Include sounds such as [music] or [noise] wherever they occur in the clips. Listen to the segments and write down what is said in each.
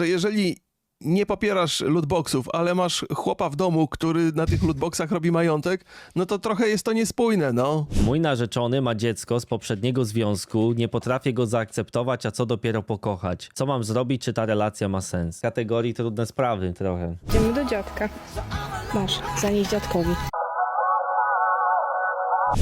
że jeżeli nie popierasz lootboxów, ale masz chłopa w domu, który na tych lootboxach robi majątek, no to trochę jest to niespójne, no. Mój narzeczony ma dziecko z poprzedniego związku, nie potrafię go zaakceptować, a co dopiero pokochać. Co mam zrobić, czy ta relacja ma sens? W kategorii trudne sprawy trochę. Idziemy do dziadka. Masz, zanieś dziadkowi.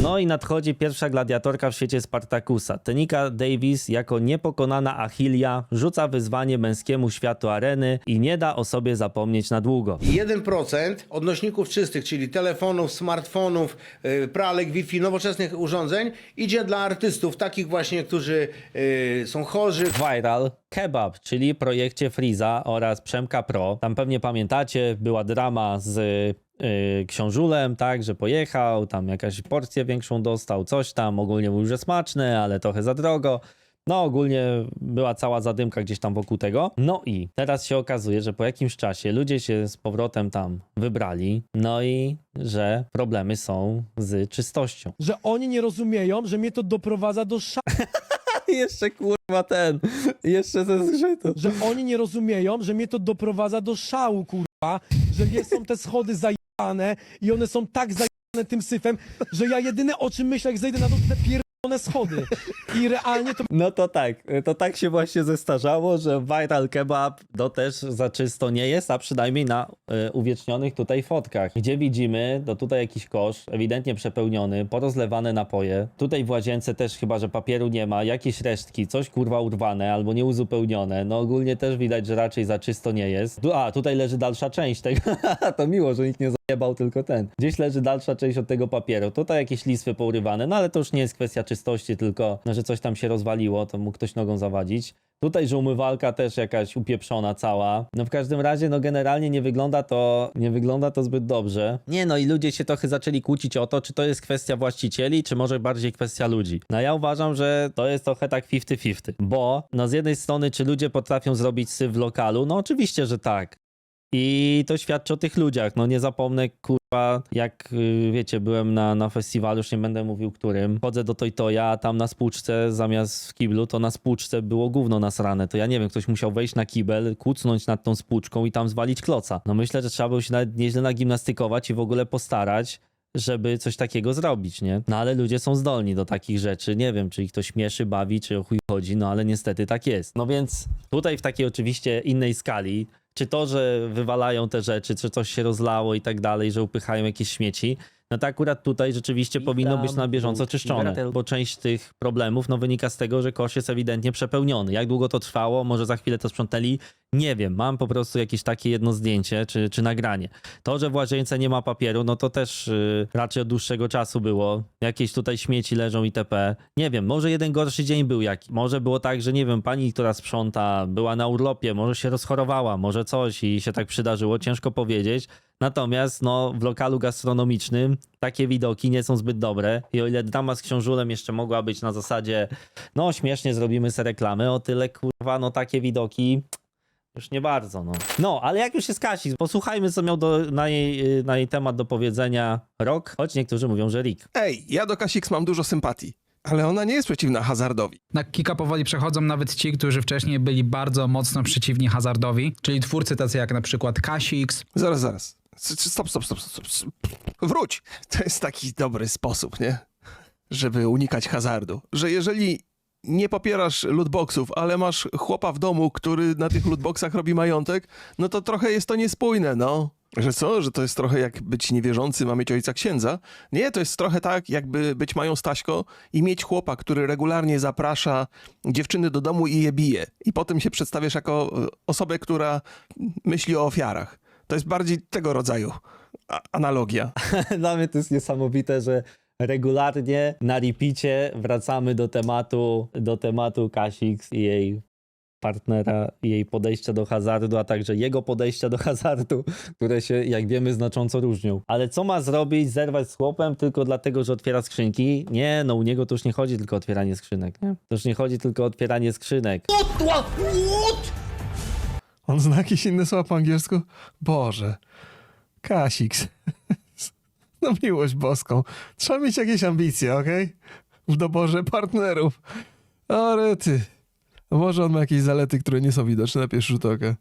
No i nadchodzi pierwsza gladiatorka w świecie Spartakusa. Tenika Davis jako niepokonana Achilia rzuca wyzwanie męskiemu światu areny i nie da o sobie zapomnieć na długo. I 1% odnośników czystych, czyli telefonów, smartfonów, yy, pralek, Wi-Fi, nowoczesnych urządzeń idzie dla artystów, takich właśnie, którzy yy, są chorzy, Viral Kebab, czyli projekcie Freeza oraz Przemka Pro. Tam pewnie pamiętacie, była drama z yy, książulem, tak, że pojechał, tam jakaś porcję większą dostał, coś tam, ogólnie mówił, że smaczne, ale trochę za drogo. No, ogólnie była cała zadymka gdzieś tam wokół tego. No i teraz się okazuje, że po jakimś czasie ludzie się z powrotem tam wybrali, no i że problemy są z czystością. że oni nie rozumieją, że mnie to doprowadza do sza... [laughs] [laughs] jeszcze kurwa ten, jeszcze ze zgrzytu. że oni nie rozumieją, że mnie to doprowadza do szału, kurwa, że nie są te schody zajebane i one są tak zajebane tym syfem, że ja jedyne o czym myślę, jak zejdę na dół, to te schody. I realnie to No to tak, to tak się właśnie zestarzało, że viral kebab to też za czysto nie jest, a przynajmniej na y, uwiecznionych tutaj fotkach, gdzie widzimy, to tutaj jakiś kosz, ewidentnie przepełniony, porozlewane napoje, tutaj w łazience też chyba, że papieru nie ma, jakieś resztki, coś kurwa urwane albo nieuzupełnione, no ogólnie też widać, że raczej za czysto nie jest. A, tutaj leży dalsza część tego, [laughs] to miło, że nikt nie zajebał tylko ten. Gdzieś leży dalsza część od tego papieru, tutaj jakieś listwy pourywane, no ale to już nie jest kwestia czystości, tylko no, że coś tam się rozwaliło, to mógł ktoś nogą zawadzić. Tutaj, że umywalka też jakaś upieprzona cała. No w każdym razie, no generalnie nie wygląda to, nie wygląda to zbyt dobrze. Nie no i ludzie się trochę zaczęli kłócić o to, czy to jest kwestia właścicieli, czy może bardziej kwestia ludzi. No ja uważam, że to jest trochę tak 50-50, bo no z jednej strony, czy ludzie potrafią zrobić syf w lokalu? No oczywiście, że tak. I to świadczy o tych ludziach. No nie zapomnę, kurwa, jak y, wiecie, byłem na, na festiwalu, już nie będę mówił którym. Chodzę do Toytoja, a tam na spłuczce zamiast w kiblu, to na spłuczce było gówno nasrane. To ja nie wiem, ktoś musiał wejść na kibel, kucnąć nad tą spłuczką i tam zwalić kloca. No myślę, że trzeba było się nawet nieźle nagimnastykować i w ogóle postarać, żeby coś takiego zrobić, nie? No ale ludzie są zdolni do takich rzeczy. Nie wiem, czy ich to śmieszy, bawi, czy o chuj chodzi, no ale niestety tak jest. No więc tutaj w takiej oczywiście innej skali, czy to, że wywalają te rzeczy, czy coś się rozlało i tak dalej, że upychają jakieś śmieci, no to akurat tutaj rzeczywiście powinno być na bieżąco czyszczone, bo część tych problemów no, wynika z tego, że kosz jest ewidentnie przepełniony. Jak długo to trwało, może za chwilę to sprzątali, nie wiem, mam po prostu jakieś takie jedno zdjęcie czy, czy nagranie. To, że w łazience nie ma papieru, no to też yy, raczej od dłuższego czasu było. Jakieś tutaj śmieci leżą itp. Nie wiem, może jeden gorszy dzień był jaki. Może było tak, że nie wiem, pani, która sprząta, była na urlopie, może się rozchorowała, może coś i się tak przydarzyło, ciężko powiedzieć. Natomiast no, w lokalu gastronomicznym takie widoki nie są zbyt dobre i o ile drama z książulem jeszcze mogła być na zasadzie no śmiesznie zrobimy sobie reklamy, o tyle kurwa no takie widoki już nie bardzo, no. No, ale jak już jest Kasi, posłuchajmy, co miał do, na, jej, na jej temat do powiedzenia Rok, choć niektórzy mówią, że Rick. Ej, ja do Kasix mam dużo sympatii, ale ona nie jest przeciwna hazardowi. Na Kika powoli przechodzą nawet ci, którzy wcześniej byli bardzo mocno przeciwni hazardowi, czyli twórcy tacy jak na przykład Kasix, Zaraz, zaraz. Stop, stop, stop, stop. stop. Wróć. [laughs] To jest taki dobry sposób, nie? Żeby unikać hazardu. Że jeżeli nie popierasz lootboxów, ale masz chłopa w domu, który na tych lootboxach robi majątek, no to trochę jest to niespójne, no. Że co? Że to jest trochę jak być niewierzącym, a mieć ojca księdza? Nie, to jest trochę tak, jakby być mają Staśko i mieć chłopa, który regularnie zaprasza dziewczyny do domu i je bije. I potem się przedstawiasz jako e, osobę, która myśli o ofiarach. To jest bardziej tego rodzaju analogia. [laughs] Dla mnie to jest niesamowite, że regularnie na repicie wracamy do tematu, do tematu Kasix i jej partnera i jej podejścia do hazardu, a także jego podejścia do hazardu, które się, jak wiemy, znacząco różnią. Ale co ma zrobić, zerwać z chłopem tylko dlatego, że otwiera skrzynki? Nie, no u niego to już nie chodzi tylko o otwieranie skrzynek, nie? To już nie chodzi tylko o otwieranie skrzynek. On zna jakieś inne słowa po angielsku? Boże. Kasix. [laughs] No miłość boską. Trzeba mieć jakieś ambicje, okej? W doborze partnerów. Ale ty. Może on ma jakieś zalety, które nie są widoczne na pierwszy rzut oka.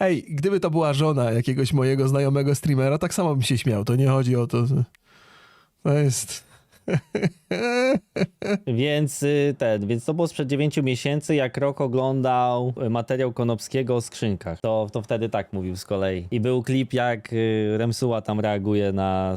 Ej, gdyby to była żona jakiegoś mojego znajomego streamera, tak samo bym się śmiał. To nie chodzi o to. To jest. [laughs] Więc y, ten, więc to było sprzed 9 miesięcy, jak Rok oglądał y, materiał Konopskiego o skrzynkach. To, to wtedy tak mówił z kolei. I był klip, jak y, Remsuła tam reaguje na,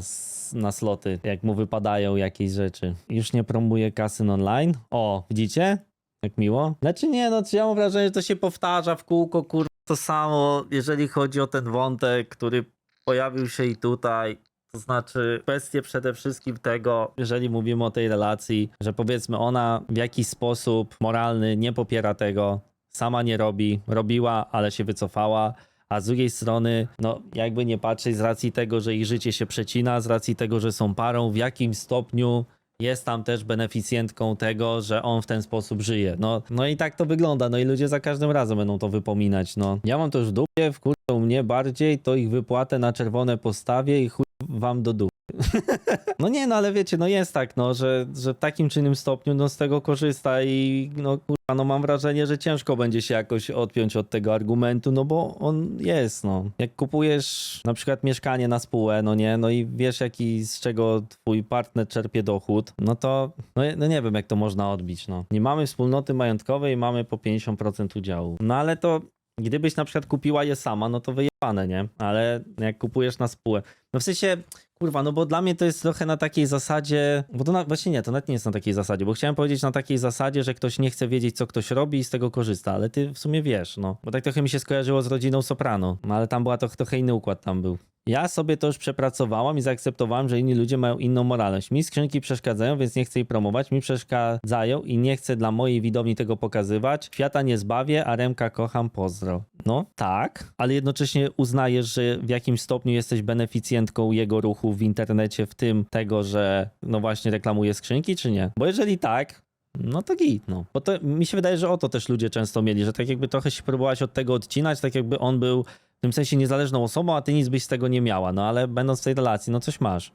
na sloty, jak mu wypadają jakieś rzeczy. Już nie promuje kasyn online. O, widzicie? Jak miło. Znaczy nie, no ja mam wrażenie, że to się powtarza w kółko, kur... To samo, jeżeli chodzi o ten wątek, który pojawił się i tutaj. To znaczy, kwestie przede wszystkim tego, jeżeli mówimy o tej relacji, że powiedzmy ona w jakiś sposób moralny nie popiera tego, sama nie robi, robiła, ale się wycofała. A z drugiej strony, no jakby nie patrzeć, z racji tego, że ich życie się przecina, z racji tego, że są parą, w jakim stopniu jest tam też beneficjentką tego, że on w ten sposób żyje. No, no i tak to wygląda. No i ludzie za każdym razem będą to wypominać. No, ja mam to już w dupie, wkurczą mnie bardziej, to ich wypłatę na czerwone postawie i chuj wam do dupy. [laughs] No nie, no ale wiecie, no jest tak, no, że, że w takim czy innym stopniu no, z tego korzysta i no kurwa, no mam wrażenie, że ciężko będzie się jakoś odpiąć od tego argumentu, no bo on jest, no. Jak kupujesz na przykład mieszkanie na spółę, no nie, no i wiesz jaki, z czego twój partner czerpie dochód, no to, no, no nie wiem jak to można odbić, no. Nie mamy wspólnoty majątkowej, mamy po 50% udziału. No ale to Gdybyś na przykład kupiła je sama, no to wyjebane, nie? Ale jak kupujesz na spółę. No w sensie, kurwa, no bo dla mnie to jest trochę na takiej zasadzie, bo to na, właśnie nie, to nawet nie jest na takiej zasadzie, bo chciałem powiedzieć na takiej zasadzie, że ktoś nie chce wiedzieć, co ktoś robi i z tego korzysta, ale ty w sumie wiesz, no. Bo tak trochę mi się skojarzyło z rodziną Soprano, no ale tam była to, trochę inny układ tam był. Ja sobie to już przepracowałam i zaakceptowałam, że inni ludzie mają inną moralność. Mi skrzynki przeszkadzają, więc nie chcę jej promować. Mi przeszkadzają i nie chcę dla mojej widowni tego pokazywać. Świata nie zbawię, a Remka kocham, pozdro. No tak, ale jednocześnie uznajesz, że w jakimś stopniu jesteś beneficjentką jego ruchu w internecie, w tym tego, że no właśnie reklamuje skrzynki, czy nie? Bo jeżeli tak, no to git, no. Bo to mi się wydaje, że o to też ludzie często mieli, że tak jakby trochę się próbowałaś od tego odcinać, tak jakby on był w tym sensie niezależną osobą, a ty nic byś z tego nie miała. No ale będąc w tej relacji, no coś masz.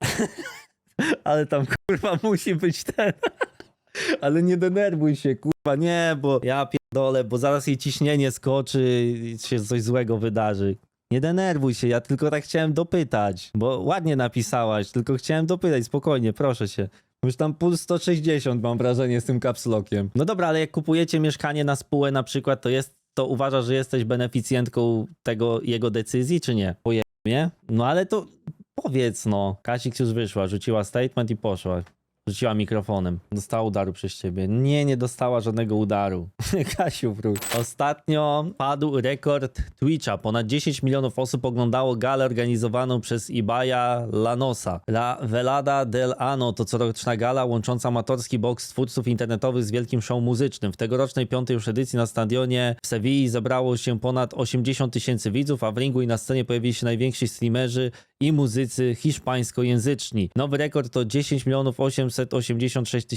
[laughs] ale tam kurwa musi być ten. [laughs] ale nie denerwuj się, kurwa, nie, bo ja pierdolę, bo zaraz jej ciśnienie skoczy i się coś złego wydarzy. Nie denerwuj się, ja tylko tak chciałem dopytać, bo ładnie napisałaś, tylko chciałem dopytać, spokojnie, proszę się. Już tam puls 160 mam wrażenie z tym kapslokiem. No dobra, ale jak kupujecie mieszkanie na spółę na przykład, to jest, to uważasz, że jesteś beneficjentką tego jego decyzji, czy nie? Pojemnie? No ale to powiedz no. Kasik już wyszła, rzuciła statement i poszła. Rzuciła mikrofonem. Dostała udaru przez ciebie. Nie, nie dostała żadnego udaru. [laughs] Kasiu, wróć. Ostatnio padł rekord Twitcha. Ponad 10 milionów osób oglądało galę organizowaną przez Ibaya Lanosa. La Velada del Ano to coroczna gala łącząca amatorski boks twórców internetowych z wielkim show muzycznym. W tegorocznej piątej już edycji na stadionie w Sewilli zebrało się ponad 80 tysięcy widzów, a w ringu i na scenie pojawili się najwięksi streamerzy i muzycy hiszpańskojęzyczni. Nowy rekord to 10 milionów 800 786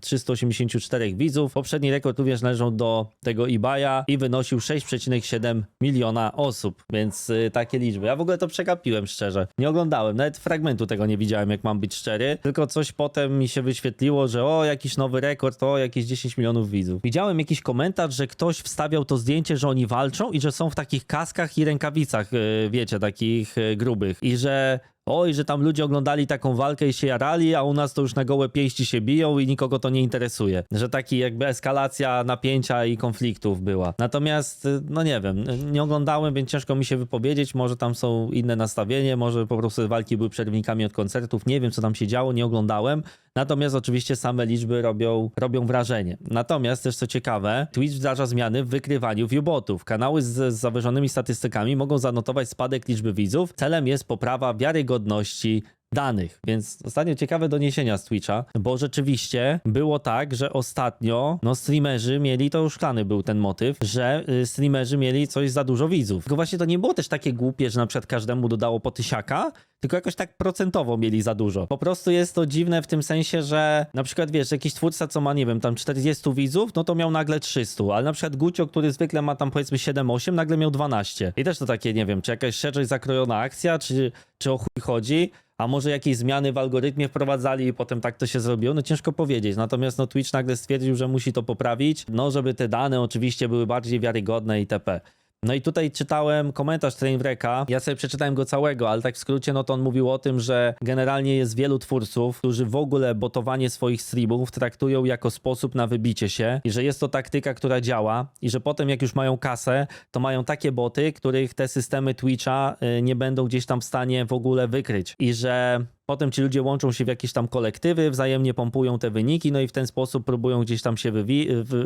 384 widzów. Poprzedni rekord również należał do tego eBaya i wynosił 6,7 miliona osób, więc y, takie liczby. Ja w ogóle to przegapiłem szczerze. Nie oglądałem, nawet fragmentu tego nie widziałem, jak mam być szczery. Tylko coś potem mi się wyświetliło, że o, jakiś nowy rekord, o, jakieś 10 milionów widzów. Widziałem jakiś komentarz, że ktoś wstawiał to zdjęcie, że oni walczą i że są w takich kaskach i rękawicach, y, wiecie, takich y, grubych. I że Oj, że tam ludzie oglądali taką walkę i się jarali, a u nas to już na gołe pięści się biją i nikogo to nie interesuje. Że taki jakby eskalacja napięcia i konfliktów była. Natomiast, y, no nie wiem, nie oglądałem, więc ciężko mi się wypowiedzieć. Może tam są inne nastawienie, może po prostu walki były przerwnikami od koncertów. Nie wiem, co tam się działo, nie oglądałem. Natomiast oczywiście same liczby robią, robią wrażenie. Natomiast też co ciekawe, Twitch wdraża zmiany w wykrywaniu viewbotów. Kanały z, z zawyżonymi statystykami mogą zanotować spadek liczby widzów. Celem jest poprawa wiarygodności danych. Więc ostatnio ciekawe doniesienia z Twitcha, bo rzeczywiście było tak, że ostatnio no streamerzy mieli, to już szklany był ten motyw, że y, streamerzy mieli coś za dużo widzów. Tylko właśnie to nie było też takie głupie, że na przykład każdemu dodało po tysiaka, tylko jakoś tak procentowo mieli za dużo. Po prostu jest to dziwne w tym sensie, że na przykład wiesz, jakiś twórca, co ma, nie wiem, tam 40 widzów, no to miał nagle 300, ale na przykład Gucio, który zwykle ma tam powiedzmy 7-8, nagle miał 12. I też to takie, nie wiem, czy jakaś szerzej zakrojona akcja, czy, czy o chuj chodzi, A może jakieś zmiany w algorytmie wprowadzali i potem tak to się zrobiło? No ciężko powiedzieć. Natomiast no, Twitch nagle stwierdził, że musi to poprawić, no żeby te dane oczywiście były bardziej wiarygodne itp. No i tutaj czytałem komentarz Trainwrecka. Ja sobie przeczytałem go całego, ale tak w skrócie, no to on mówił o tym, że generalnie jest wielu twórców, którzy w ogóle botowanie swoich streamów traktują jako sposób na wybicie się i że jest to taktyka, która działa i że potem jak już mają kasę, to mają takie boty, których te systemy Twitcha y, nie będą gdzieś tam w stanie w ogóle wykryć i że Potem ci ludzie łączą się w jakieś tam kolektywy, wzajemnie pompują te wyniki, no i w ten sposób próbują gdzieś tam się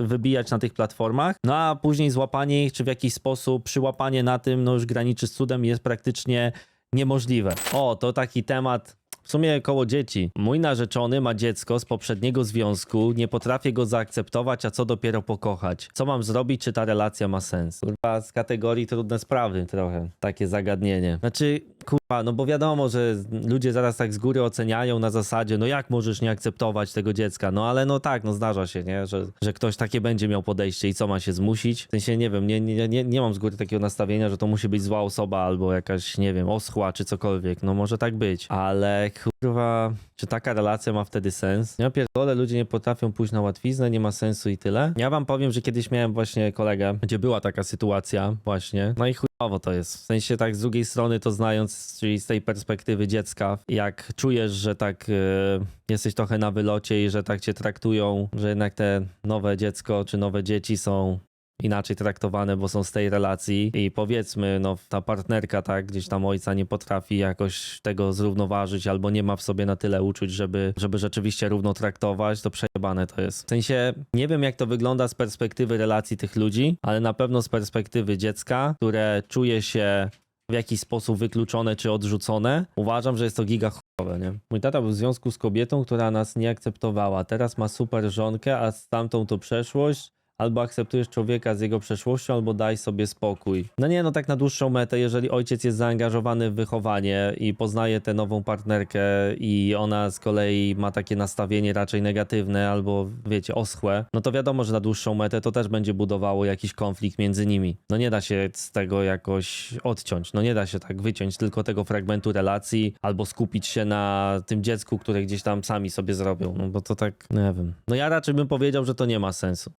wybijać na tych platformach. No a później złapanie ich, czy w jakiś sposób przyłapanie na tym, no już graniczy z cudem jest praktycznie niemożliwe. O, to taki temat w sumie koło dzieci. Mój narzeczony ma dziecko z poprzedniego związku, nie potrafię go zaakceptować, a co dopiero pokochać. Co mam zrobić, czy ta relacja ma sens? Kurwa, z kategorii trudne sprawy trochę, takie zagadnienie. Znaczy, kurwa, no bo wiadomo, że ludzie zaraz tak z góry oceniają na zasadzie, no jak możesz nie akceptować tego dziecka? No ale no tak, no zdarza się, nie? Że, że ktoś takie będzie miał podejście i co ma się zmusić? W sensie, nie wiem, nie, nie, nie, nie mam z góry takiego nastawienia, że to musi być zła osoba albo jakaś, nie wiem, oschła czy cokolwiek. No może tak być, ale kurwa, czy taka relacja ma wtedy sens? Ja pierdolę, ludzie nie potrafią pójść na łatwiznę, nie ma sensu i tyle. Ja wam powiem, że kiedyś miałem właśnie kolegę, gdzie była taka sytuacja właśnie, no i chujowo to jest. W sensie tak z drugiej strony to znając, czyli z tej perspektywy dziecka, jak czujesz, że tak e, jesteś trochę na wylocie i że tak cię traktują, że jednak te nowe dziecko czy nowe dzieci są inaczej traktowane, bo są z tej relacji i powiedzmy, no ta partnerka, tak, gdzieś tam ojca nie potrafi jakoś tego zrównoważyć albo nie ma w sobie na tyle uczuć, żeby, żeby rzeczywiście równo traktować, to przejebane to jest. W sensie, nie wiem jak to wygląda z perspektywy relacji tych ludzi, ale na pewno z perspektywy dziecka, które czuje się w jakiś sposób wykluczone czy odrzucone, uważam, że jest to giga nie? Mój tata był w związku z kobietą, która nas nie akceptowała. Teraz ma super żonkę, a z tamtą to przeszłość. Albo akceptujesz człowieka z jego przeszłością, albo daj sobie spokój. No nie, no tak na dłuższą metę, jeżeli ojciec jest zaangażowany w wychowanie i poznaje tę nową partnerkę i ona z kolei ma takie nastawienie raczej negatywne albo, wiecie, oschłe, no to wiadomo, że na dłuższą metę to też będzie budowało jakiś konflikt między nimi. No nie da się z tego jakoś odciąć, no nie da się tak wyciąć tylko tego fragmentu relacji albo skupić się na tym dziecku, które gdzieś tam sami sobie zrobią, no bo to tak, nie wiem. No ja raczej bym powiedział, że to nie ma sensu.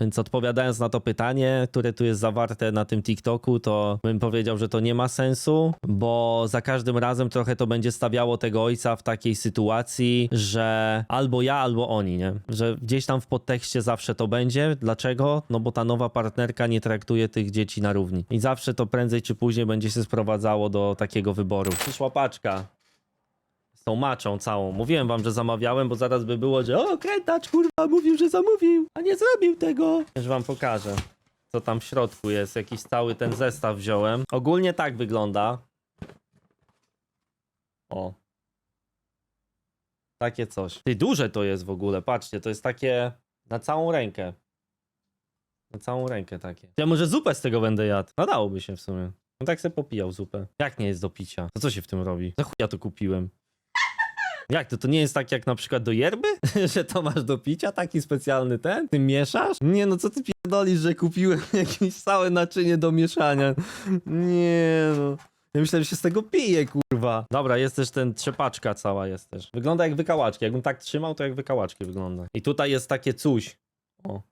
Więc odpowiadając na to pytanie, które tu jest zawarte na tym TikToku, to bym powiedział, że to nie ma sensu, bo za każdym razem trochę to będzie stawiało tego ojca w takiej sytuacji, że albo ja, albo oni, nie? Że gdzieś tam w podtekście zawsze to będzie. Dlaczego? No bo ta nowa partnerka nie traktuje tych dzieci na równi. I zawsze to prędzej czy później będzie się sprowadzało do takiego wyboru. Przyszła paczka tą maczą całą. Mówiłem wam, że zamawiałem, bo zaraz by było, że o, krętacz, kurwa, mówił, że zamówił, a nie zrobił tego. Już wam pokażę, co tam w środku jest. Jakiś cały ten zestaw wziąłem. Ogólnie tak wygląda. O. Takie coś. Ty, duże to jest w ogóle, patrzcie, to jest takie na całą rękę. Na całą rękę takie. Ja może zupę z tego będę jadł. Nadałoby się w sumie. No tak sobie popijał zupę. Jak nie jest do picia? To co się w tym robi? Za chuj ja to kupiłem. Jak to? To nie jest tak jak na przykład do yerby? [laughs] że to masz do picia? Taki specjalny ten? Ty mieszasz? Nie no, co ty pierdolisz, że kupiłem [laughs] jakieś całe naczynie do mieszania? Nie no. Ja myślę, że się z tego pije, kurwa. Dobra, jest też ten trzepaczka cała jest też. Wygląda jak wykałaczki. Jakbym tak trzymał, to jak wykałaczki wygląda. I tutaj jest takie coś. O,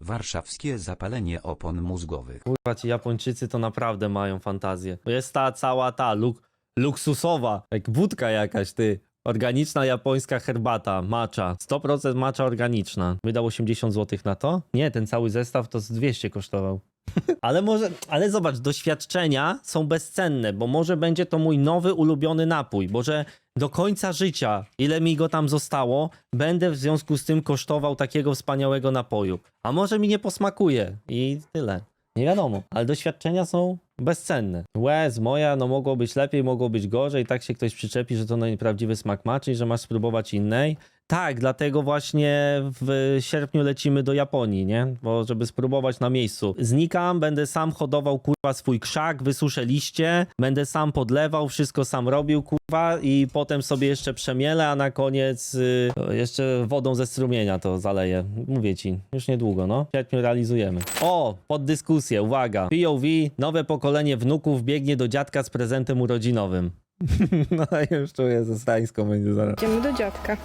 Warszawskie zapalenie opon mózgowych. kurwa, ci Japończycy to naprawdę mają fantazję. To jest ta cała ta luk luksusowa, jak wódka jakaś, ty. Organiczna japońska herbata, matcha. 100% matcha organiczna. Wydał 80 zł na to? Nie, ten cały zestaw to z 200 kosztował. [laughs] ale może, ale zobacz, doświadczenia są bezcenne, bo może będzie to mój nowy ulubiony napój, bo że do końca życia, ile mi go tam zostało, będę w związku z tym kosztował takiego wspaniałego napoju. A może mi nie posmakuje i tyle. Nie wiadomo, ale doświadczenia są bezcenne. Łez, moja, no mogło być lepiej, mogło być gorzej, tak się ktoś przyczepi, że to prawdziwy smak maczy że masz spróbować innej. Tak, dlatego właśnie w sierpniu lecimy do Japonii, nie? Bo żeby spróbować na miejscu. Znikam, będę sam hodował kurwa swój krzak, wysuszę liście, będę sam podlewał, wszystko sam robił kurwa i potem sobie jeszcze przemielę, a na koniec y, jeszcze wodą ze strumienia to zaleję. Mówię ci, już niedługo, no. W sierpniu realizujemy. O, pod dyskusję, uwaga. POV, nowe pokolenie wnuków biegnie do dziadka z prezentem urodzinowym. [laughs] No ja już czuję, ze stańską będzie zaraz. Idziemy do dziadka.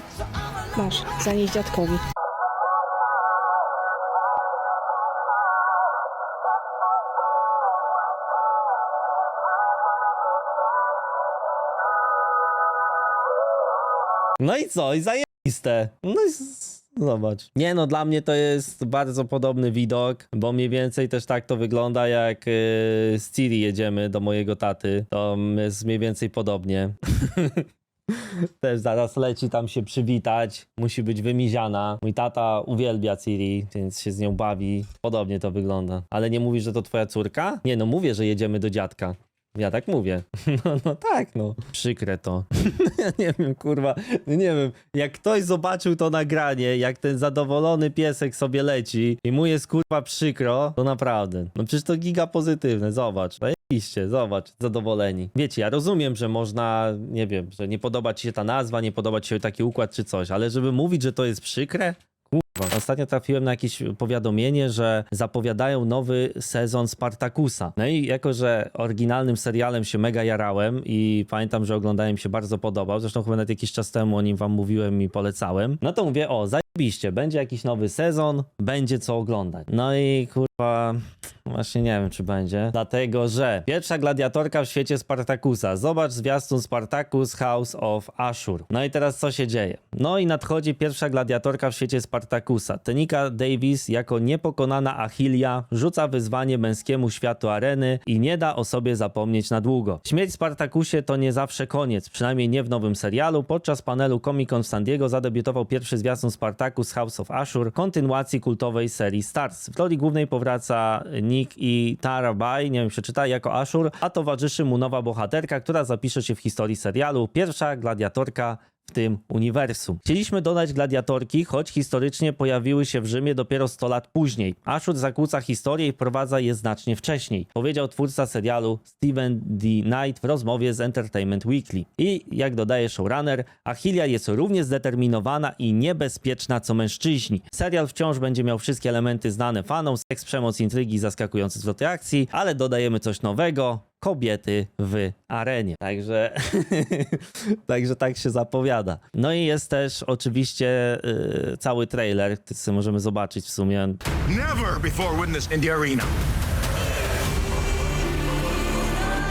Masz, zanieś dziadkowi. No i co? I zajebiste. No i z- zobacz. Nie no, dla mnie to jest bardzo podobny widok, bo mniej więcej też tak to wygląda, jak yy, z Ciri jedziemy do mojego taty. To jest mniej więcej podobnie. [laughs] Też zaraz leci tam się przywitać, musi być wymiziana. Mój tata uwielbia Ciri, więc się z nią bawi. Podobnie to wygląda. Ale nie mówisz, że to twoja córka? Nie no, mówię, że jedziemy do dziadka. Ja tak mówię. [laughs] No, no tak, no. Przykre to. [laughs] ja nie wiem, kurwa, no nie wiem. Jak ktoś zobaczył to nagranie, jak ten zadowolony piesek sobie leci i mu jest kurwa przykro, to naprawdę. No przecież to giga pozytywne, zobacz. Zajebiście, zobacz, zadowoleni. Wiecie, ja rozumiem, że można, nie wiem, że nie podoba ci się ta nazwa, nie podoba ci się taki układ czy coś, ale żeby mówić, że to jest przykre. Ostatnio trafiłem na jakieś powiadomienie, że zapowiadają nowy sezon Spartakusa. No i jako, że oryginalnym serialem się mega jarałem i pamiętam, że oglądałem się bardzo podobał, zresztą chyba nawet jakiś czas temu o nim wam mówiłem i polecałem, no to mówię, o, zajebiście, będzie jakiś nowy sezon, będzie co oglądać. No i kurwa, właśnie nie wiem, czy będzie, dlatego, że pierwsza gladiatorka w świecie Spartakusa. Zobacz zwiastun Spartacus House of Ashur. No i teraz co się dzieje? No i nadchodzi pierwsza gladiatorka w świecie Spartakusa. Tenika Davis jako niepokonana Achilia rzuca wyzwanie męskiemu światu areny i nie da o sobie zapomnieć na długo. Śmierć Spartakusie to nie zawsze koniec, przynajmniej nie w nowym serialu. Podczas panelu Comic Con w San Diego zadebiutował pierwszy zwiastun Spartacus House of Ashur, kontynuacji kultowej serii Stars. W roli głównej powraca Nick i Tara Bai, nie wiem, czy czyta, jako Ashur, a towarzyszy mu nowa bohaterka, która zapisze się w historii serialu. Pierwsza gladiatorka w tym uniwersum. Chcieliśmy dodać gladiatorki, choć historycznie pojawiły się w Rzymie dopiero 100 lat później. Ashur zakłóca historię i wprowadza je znacznie wcześniej, powiedział twórca serialu Steven D. Knight w rozmowie z Entertainment Weekly. I jak dodaje showrunner, Achilia jest równie zdeterminowana i niebezpieczna co mężczyźni. Serial wciąż będzie miał wszystkie elementy znane fanom, seks, przemoc, intrygi, zaskakujące zwroty akcji, ale dodajemy coś nowego, kobiety w arenie. Także, [laughs] także tak się zapowiada. No i jest też oczywiście y, cały trailer, który możemy zobaczyć w sumie. Never before witnessed in the arena.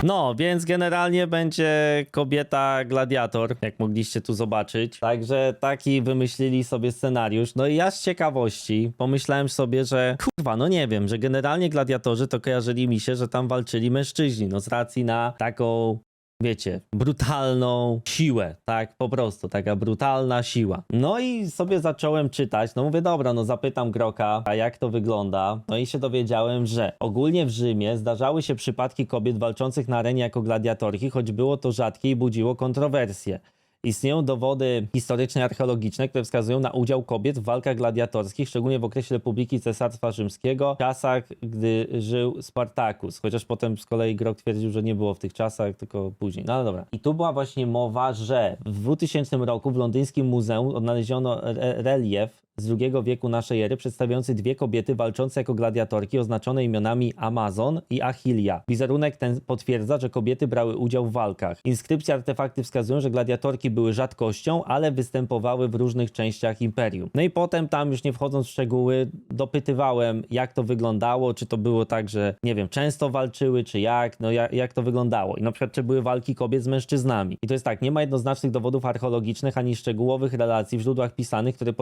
No, więc generalnie będzie kobieta gladiator, jak mogliście tu zobaczyć. Także taki wymyślili sobie scenariusz. No i ja z ciekawości pomyślałem sobie, że kurwa, no nie wiem, że generalnie gladiatorzy to kojarzyli mi się, że tam walczyli mężczyźni. No z racji na taką wiecie, brutalną siłę, tak, po prostu, taka brutalna siła. No i sobie zacząłem czytać, no mówię, dobra, no zapytam Groka, a jak to wygląda? No i się dowiedziałem, że ogólnie w Rzymie zdarzały się przypadki kobiet walczących na arenie jako gladiatorki, choć było to rzadkie i budziło kontrowersje. Istnieją dowody historyczne archeologiczne, które wskazują na udział kobiet w walkach gladiatorskich, szczególnie w okresie Republiki Cesarstwa Rzymskiego, w czasach, gdy żył Spartacus. Chociaż potem z kolei Grok twierdził, że nie było w tych czasach, tylko później. No ale dobra. I tu była właśnie mowa, że w 2000 roku w londyńskim muzeum odnaleziono re relief z II wieku naszej ery, przedstawiający dwie kobiety walczące jako gladiatorki, oznaczone imionami Amazon i Achilia. Wizerunek ten potwierdza, że kobiety brały udział w walkach. Inskrypcje, artefakty wskazują, że gladiatorki były rzadkością, ale występowały w różnych częściach imperium. No i potem tam, już nie wchodząc w szczegóły, dopytywałem, jak to wyglądało, czy to było tak, że nie wiem, często walczyły, czy jak, no jak, jak to wyglądało. I na przykład, czy były walki kobiet z mężczyznami. I to jest tak, nie ma jednoznacznych dowodów archeologicznych ani szczegółowych relacji w źródłach pisanych, które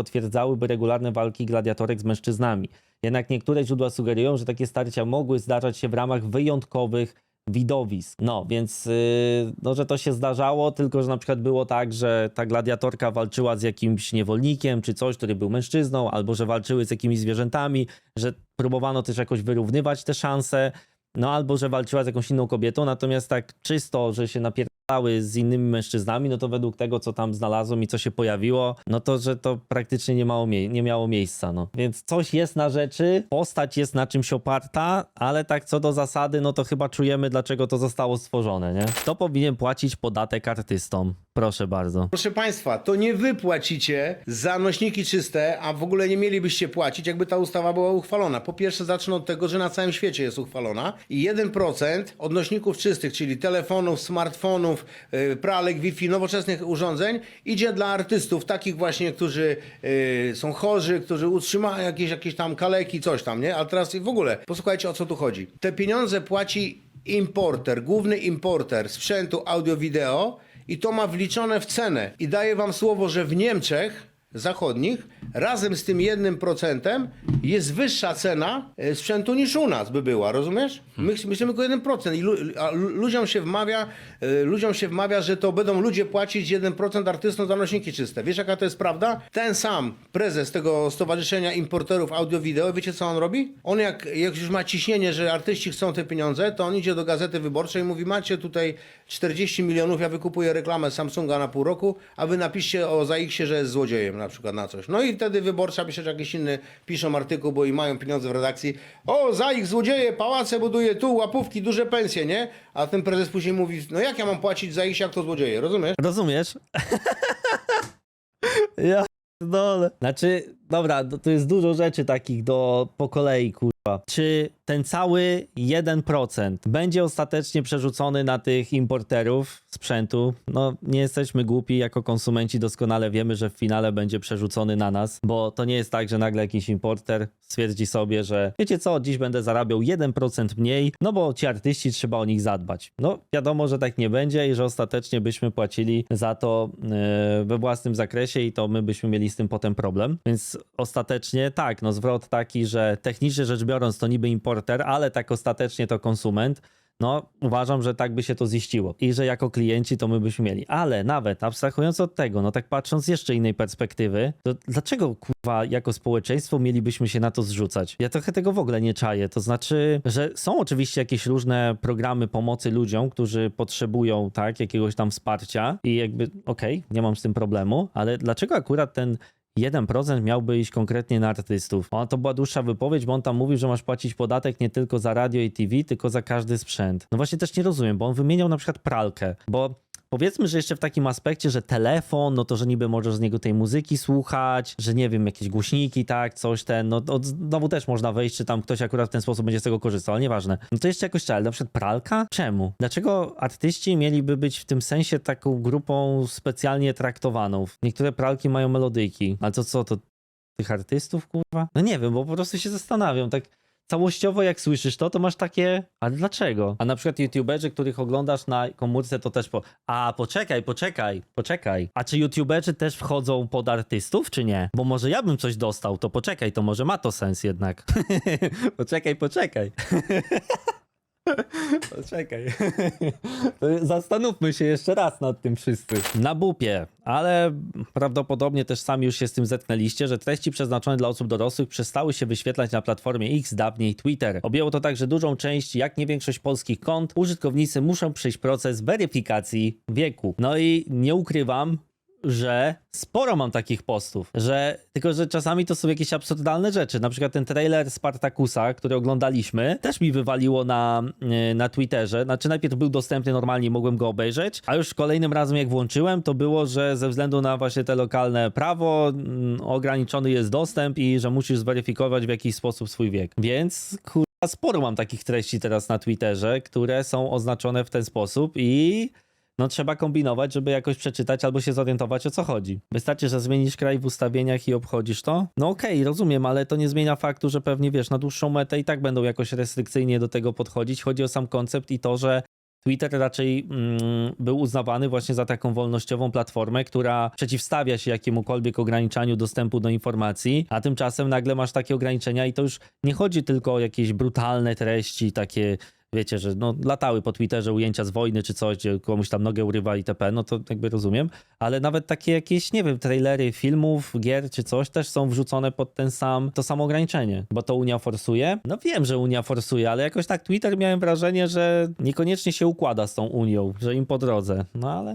regularne walki gladiatorek z mężczyznami. Jednak niektóre źródła sugerują, że takie starcia mogły zdarzać się w ramach wyjątkowych widowisk. No, więc yy, no, że to się zdarzało, tylko że na przykład było tak, że ta gladiatorka walczyła z jakimś niewolnikiem czy coś, który był mężczyzną, albo że walczyły z jakimiś zwierzętami, że próbowano też jakoś wyrównywać te szanse, no albo że walczyła z jakąś inną kobietą, natomiast tak czysto, że się z innymi mężczyznami, no to według tego, co tam znalazłem i co się pojawiło, no to, że to praktycznie nie, mało mie- nie miało miejsca, no. Więc coś jest na rzeczy, postać jest na czymś oparta, ale tak co do zasady, no to chyba czujemy, dlaczego to zostało stworzone, nie? Kto powinien płacić podatek artystom? Proszę bardzo. Proszę Państwa, to nie wy płacicie za nośniki czyste, a w ogóle nie mielibyście płacić, jakby ta ustawa była uchwalona. Po pierwsze, zacznę od tego, że na całym świecie jest uchwalona i 1% od nośników czystych, czyli telefonów, smartfonów, y, pralek, Wi-Fi, nowoczesnych urządzeń idzie dla artystów, takich właśnie, którzy y, są chorzy, którzy utrzymają jakieś, jakieś tam kaleki, coś tam, nie? A teraz w ogóle, posłuchajcie o co tu chodzi. Te pieniądze płaci importer, główny importer sprzętu audio-wideo i to ma wliczone w cenę. I daję wam słowo, że w Niemczech zachodnich razem z tym jednym procentem jest wyższa cena e, sprzętu niż u nas by była, rozumiesz? My myślimy tylko 1%, i lu, a lu- ludziom się wmawia, e, ludziom się wmawia, że to będą ludzie płacić 1% artystom za nośniki czyste. Wiesz jaka to jest prawda? Ten sam prezes tego Stowarzyszenia Importerów Audio-Wideo, wiecie co on robi? On jak, jak już ma ciśnienie, że artyści chcą te pieniądze, to on idzie do Gazety Wyborczej i mówi macie tutaj 40 milionów, ja wykupuję reklamę Samsunga na pół roku, a wy napiszcie o ZAX-ie, że jest złodziejem na przykład na coś. No i wtedy Wyborcza pisze, że jakiś inny piszą artykuł, bo i mają pieniądze w redakcji. O, ZAX, złodzieje, pałace buduje tu, łapówki, duże pensje, nie? A ten prezes później mówi, no jak ja mam płacić ZAX, jak to złodzieje, rozumiesz? Rozumiesz? [laughs] ja dole. Znaczy, dobra, to, to jest dużo rzeczy takich do po kolei, kurwa. Czy ten cały 1% będzie ostatecznie przerzucony na tych importerów sprzętu? No, nie jesteśmy głupi, jako konsumenci doskonale wiemy, że w finale będzie przerzucony na nas, bo to nie jest tak, że nagle jakiś importer stwierdzi sobie, że wiecie co, dziś będę zarabiał 1% mniej, no bo ci artyści trzeba o nich zadbać. No, wiadomo, że tak nie będzie i że ostatecznie byśmy płacili za to yy, we własnym zakresie i to my byśmy mieli z tym potem problem. Więc ostatecznie tak, no zwrot taki, że technicznie rzecz biorąc to niby importer, ale tak ostatecznie to konsument, no, uważam, że tak by się to ziściło i że jako klienci to my byśmy mieli. Ale nawet abstrahując od tego, no tak patrząc z jeszcze innej perspektywy, to dlaczego kurwa jako społeczeństwo mielibyśmy się na to zrzucać? Ja trochę tego w ogóle nie czaję. To znaczy, że są oczywiście jakieś różne programy pomocy ludziom, którzy potrzebują tak jakiegoś tam wsparcia i jakby okej, nie mam z tym problemu, ale dlaczego akurat ten 1% miałby iść konkretnie na artystów. A to była dłuższa wypowiedź, bo on tam mówił, że masz płacić podatek nie tylko za radio i TV, tylko za każdy sprzęt. No właśnie też nie rozumiem, bo on wymieniał na przykład pralkę, bo powiedzmy, że jeszcze w takim aspekcie, że telefon, no to, że niby możesz z niego tej muzyki słuchać, że nie wiem, jakieś głośniki, tak, coś ten, no, no znowu też można wejść, czy tam ktoś akurat w ten sposób będzie z tego korzystał, ale nieważne. No to jeszcze jakoś trzeba, na przykład pralka? Czemu? Dlaczego artyści mieliby być w tym sensie taką grupą specjalnie traktowaną? Niektóre pralki mają melodyjki, ale to co, to tych artystów, kurwa? No nie wiem, bo po prostu się zastanawiam, tak całościowo jak słyszysz to, to masz takie, ale dlaczego? A na przykład youtuberzy, których oglądasz na komórce, to też po, a poczekaj, poczekaj, poczekaj. A czy youtuberzy też wchodzą pod artystów, czy nie? Bo może ja bym coś dostał, to poczekaj, to może ma to sens jednak. [laughs] poczekaj, poczekaj. [laughs] [laughs] Poczekaj. [laughs] To Zastanówmy się jeszcze raz nad tym wszyscy. Na bupie, ale prawdopodobnie też sami już się z tym zetknęliście, że treści przeznaczone dla osób dorosłych przestały się wyświetlać na platformie X, dawniej Twitter. Objęło to także dużą część, jak nie większość polskich kont, użytkownicy muszą przejść proces weryfikacji wieku. No i nie ukrywam, że sporo mam takich postów, że tylko, że czasami to są jakieś absurdalne rzeczy. Na przykład ten trailer Spartakusa, który oglądaliśmy, też mi wywaliło na, yy, na Twitterze. Znaczy najpierw był dostępny normalnie, mogłem go obejrzeć, a już kolejnym razem jak włączyłem, to było, że ze względu na właśnie te lokalne prawo mm, ograniczony jest dostęp i że musisz zweryfikować w jakiś sposób swój wiek. Więc kur... Sporo mam takich treści teraz na Twitterze, które są oznaczone w ten sposób i no trzeba kombinować, żeby jakoś przeczytać albo się zorientować o co chodzi. Wystarczy, że zmienisz kraj w ustawieniach i obchodzisz to? No okej, rozumiem, ale to nie zmienia faktu, że pewnie wiesz, na dłuższą metę i tak będą jakoś restrykcyjnie do tego podchodzić. Chodzi o sam koncept i to, że Twitter raczej mm, był uznawany właśnie za taką wolnościową platformę, która przeciwstawia się jakiemukolwiek ograniczaniu dostępu do informacji, a tymczasem nagle masz takie ograniczenia i to już nie chodzi tylko o jakieś brutalne treści, takie wiecie, że no, latały po Twitterze ujęcia z wojny czy coś, gdzie komuś tam nogę urywa itp., no to jakby rozumiem, ale nawet takie jakieś, nie wiem, trailery filmów, gier czy coś też są wrzucone pod ten sam, to samo ograniczenie, bo to Unia forsuje. No wiem, że Unia forsuje, ale jakoś tak Twitter miałem wrażenie, że niekoniecznie się układa z tą Unią, że im po drodze, no ale